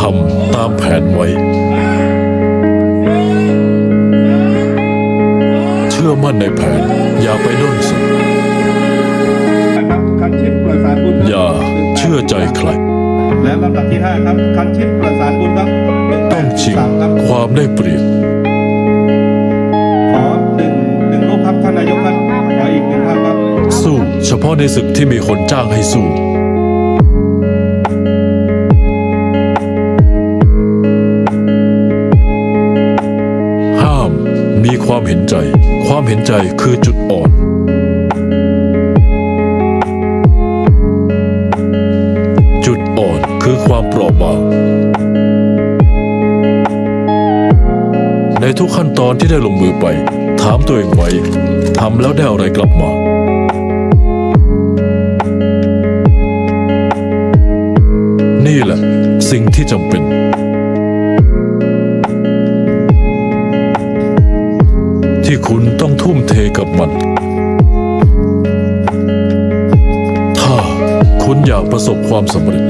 ทำตามแผนไว้ เชื่อมั่นในแผน อย่าไปด้นสดนะครับคันชิดประสานบุญครับอย่าเชื่อใจใคร และลำดับที่ห้าครับ คันชิดประสานบุญครับต้องชิงสามครับความได้เปรียบขอหนึ่งหนึ่งรูปครับท่านนายกครับขออีกหนึ่งภาพครับ สู้เฉพาะในศึกที่มีคนจ้างให้สู้ มีความเห็นใจ ความเห็นใจคือจุดอ่อน จุดอ่อนคือความเปราะบาง ในทุกขั้นตอนที่ได้ลงมือไป ถามตัวเองไว้ทำแล้วได้อะไรกลับมานี่แหละ สิ่งที่จำเป็น ที่คุณต้องทุ่มเทกับมัน ถ้าคุณอยากประสบความสำเร็จ